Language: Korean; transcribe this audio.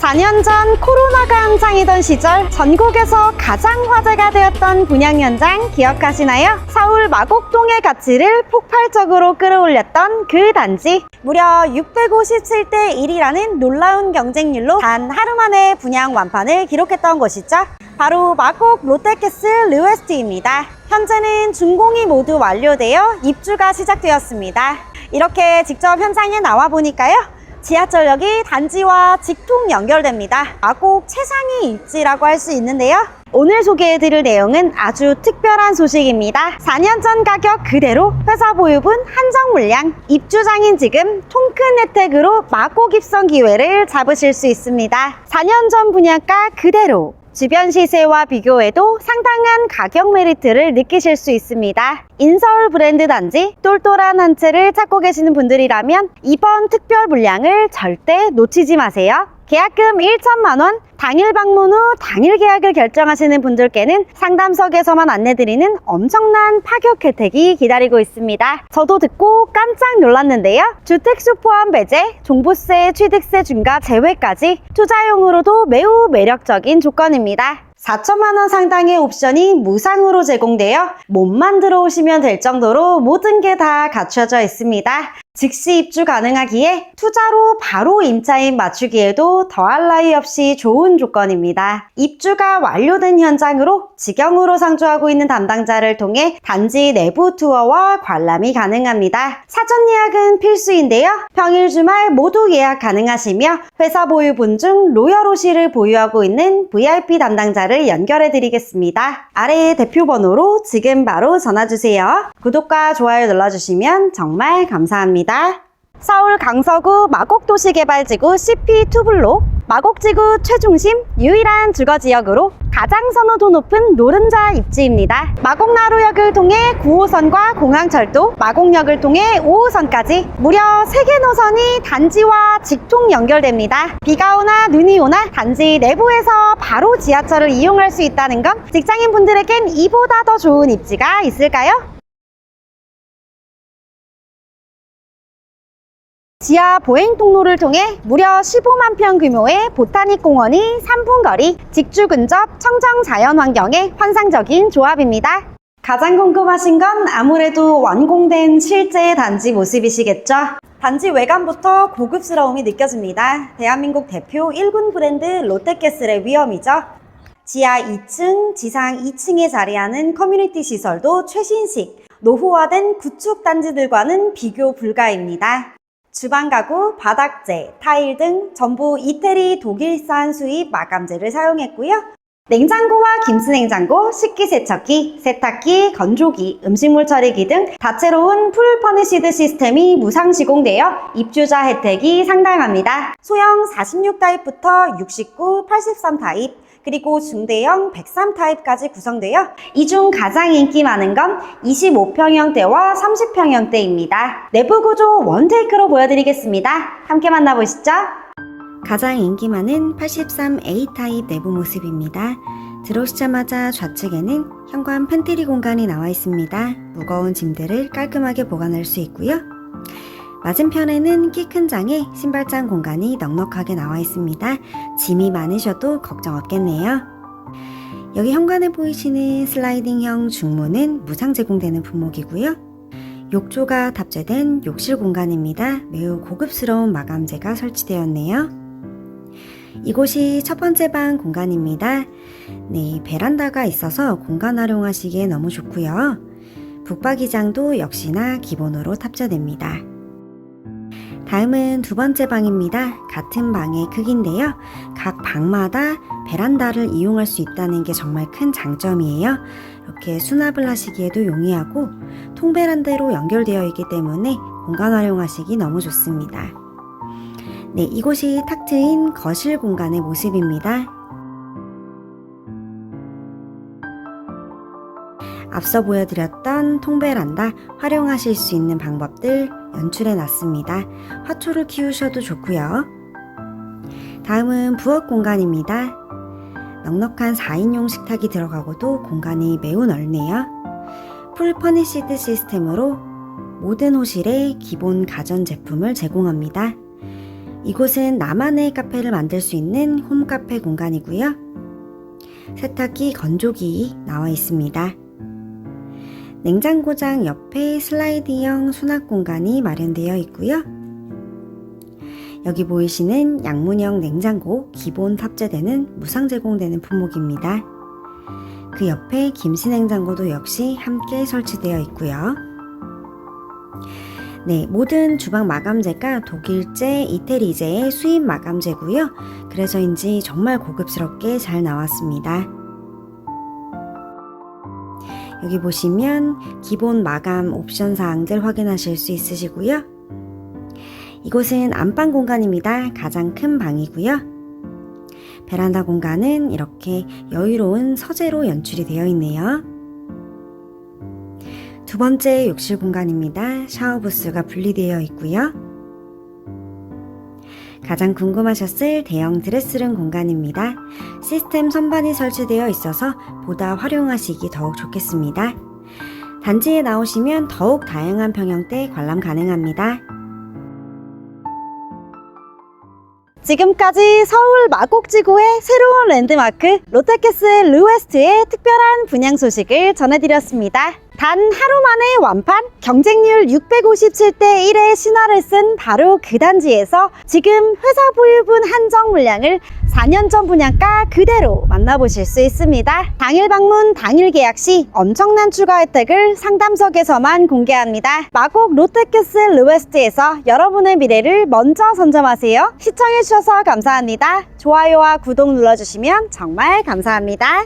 4년 전 코로나가 한창이던 시절 전국에서 가장 화제가 되었던 분양 현장 기억하시나요? 서울 마곡동의 가치를 폭발적으로 끌어올렸던 그 단지 무려 657대 1이라는 놀라운 경쟁률로 단 하루 만에 분양 완판을 기록했던 곳이죠. 바로 마곡 롯데캐슬 르웨스트입니다. 현재는 준공이 모두 완료되어 입주가 시작되었습니다. 이렇게 직접 현장에 나와 보니까요. 지하철역이 단지와 직통 연결됩니다. 마곡 최상위 입지라고 할 수 있는데요. 오늘 소개해드릴 내용은 아주 특별한 소식입니다. 4년 전 가격 그대로 회사 보유분 한정 물량 입주장인 지금 통큰 혜택으로 마곡 입성 기회를 잡으실 수 있습니다. 4년 전 분양가 그대로 주변 시세와 비교해도 상당한 가격 메리트를 느끼실 수 있습니다. 인서울 브랜드 단지 똘똘한 한 채를 찾고 계시는 분들이라면 이번 특별 물량을 절대 놓치지 마세요. 계약금 1천만 원, 당일 방문 후 당일 계약을 결정하시는 분들께는 상담석에서만 안내드리는 엄청난 파격 혜택이 기다리고 있습니다. 저도 듣고 깜짝 놀랐는데요. 주택수 포함 배제, 종부세, 취득세 중과 제외까지 투자용으로도 매우 매력적인 조건입니다. 4천만 원 상당의 옵션이 무상으로 제공되어 몸만 들어오시면 될 정도로 모든 게 다 갖춰져 있습니다. 즉시 입주 가능하기에 투자로 바로 임차인 맞추기에도 더할 나위 없이 좋은 조건입니다. 입주가 완료된 현장으로 직영으로 상주하고 있는 담당자를 통해 단지 내부 투어와 관람이 가능합니다. 사전 예약은 필수인데요. 평일 주말 모두 예약 가능하시며 회사 보유 분 중 로열 오시를 보유하고 있는 VIP 담당자를 연결해 드리겠습니다. 아래의 대표 번호로 지금 바로 전화 주세요. 구독과 좋아요 눌러주시면 정말 감사합니다. 서울 강서구 마곡도시개발지구 CP2블록 마곡지구 최중심 유일한 주거지역으로 가장 선호도 높은 노른자 입지입니다. 마곡나루역을 통해 9호선과 공항철도, 마곡역을 통해 5호선까지 무려 3개 노선이 단지와 직통 연결됩니다. 비가 오나 눈이 오나 단지 내부에서 바로 지하철을 이용할 수 있다는 건 직장인분들에겐 이보다 더 좋은 입지가 있을까요? 지하 보행 통로를 통해 무려 15만 평 규모의 보타닉 공원이 3분 거리, 직주 근접 청정 자연 환경의 환상적인 조합입니다. 가장 궁금하신 건 아무래도 완공된 실제 단지 모습이시겠죠? 단지 외관부터 고급스러움이 느껴집니다. 대한민국 대표 1군 브랜드 롯데캐슬의 위엄이죠. 지하 2층, 지상 2층에 자리하는 커뮤니티 시설도 최신식, 노후화된 구축 단지들과는 비교 불가입니다. 주방 가구, 바닥재, 타일 등 전부 이태리 독일산 수입 마감재를 사용했고요. 냉장고와 김치냉장고, 식기세척기, 세탁기, 건조기, 음식물 처리기 등 다채로운 풀 퍼니시드 시스템이 무상 시공되어 입주자 혜택이 상당합니다. 소형 46 타입부터 69, 83 타입, 그리고 중대형 103 타입까지 구성되어 이 중 가장 인기 많은 건 25평형대와 30평형대입니다. 내부 구조 원테이크로 보여드리겠습니다. 함께 만나보시죠. 가장 인기 많은 83A 타입 내부 모습입니다. 들어오시자마자 좌측에는 현관 팬트리 공간이 나와 있습니다. 무거운 짐들을 깔끔하게 보관할 수 있고요. 맞은편에는 키 큰 장에 신발장 공간이 넉넉하게 나와 있습니다. 짐이 많으셔도 걱정 없겠네요. 여기 현관에 보이시는 슬라이딩형 중문은 무상 제공되는 품목이고요. 욕조가 탑재된 욕실 공간입니다. 매우 고급스러운 마감재가 설치되었네요. 이곳이 첫 번째 방 공간입니다. 네, 베란다가 있어서 공간 활용하시기에 너무 좋고요. 북박이장도 역시나 기본으로 탑재됩니다. 다음은 두 번째 방입니다. 같은 방의 크기인데요. 각 방마다 베란다를 이용할 수 있다는 게 정말 큰 장점이에요. 이렇게 수납을 하시기에도 용이하고 통베란다로 연결되어 있기 때문에 공간 활용하시기 너무 좋습니다. 네, 이곳이 탁 트인 거실 공간의 모습입니다. 앞서 보여드렸던 통베란다 활용하실 수 있는 방법들 연출해 놨습니다. 화초를 키우셔도 좋고요. 다음은 부엌 공간입니다. 넉넉한 4인용 식탁이 들어가고도 공간이 매우 넓네요. 풀 퍼니시드 시스템으로 모든 호실에 기본 가전 제품을 제공합니다. 이곳은 나만의 카페를 만들 수 있는 홈카페 공간이고요. 세탁기, 건조기 나와 있습니다. 냉장고장 옆에 슬라이드형 수납 공간이 마련되어 있고요. 여기 보이시는 양문형 냉장고 기본 탑재되는 무상 제공되는 품목입니다. 그 옆에 김치 냉장고도 역시 함께 설치되어 있고요. 네, 모든 주방 마감재가 독일제, 이태리제의 수입 마감재고요. 그래서인지 정말 고급스럽게 잘 나왔습니다. 여기 보시면 기본 마감 옵션 사항들 확인하실 수 있으시고요. 이곳은 안방 공간입니다. 가장 큰 방이고요. 베란다 공간은 이렇게 여유로운 서재로 연출이 되어 있네요. 두 번째 욕실 공간입니다. 샤워 부스가 분리되어 있고요. 가장 궁금하셨을 대형 드레스룸 공간입니다. 시스템 선반이 설치되어 있어서 보다 활용하시기 더욱 좋겠습니다. 단지에 나오시면 더욱 다양한 평형대 관람 가능합니다. 지금까지 서울 마곡지구의 새로운 랜드마크 롯데캐슬 르웨스트의 특별한 분양 소식을 전해드렸습니다. 단 하루 만에 완판 경쟁률 657대 1의 신화를 쓴 바로 그 단지에서 지금 회사 보유분 한정 물량을 4년 전 분양가 그대로 만나보실 수 있습니다. 당일 방문, 당일 계약 시 엄청난 추가 혜택을 상담석에서만 공개합니다. 마곡 롯데캐슬 르웨스트에서 여러분의 미래를 먼저 선점하세요. 시청해주셔서 감사합니다. 좋아요와 구독 눌러주시면 정말 감사합니다.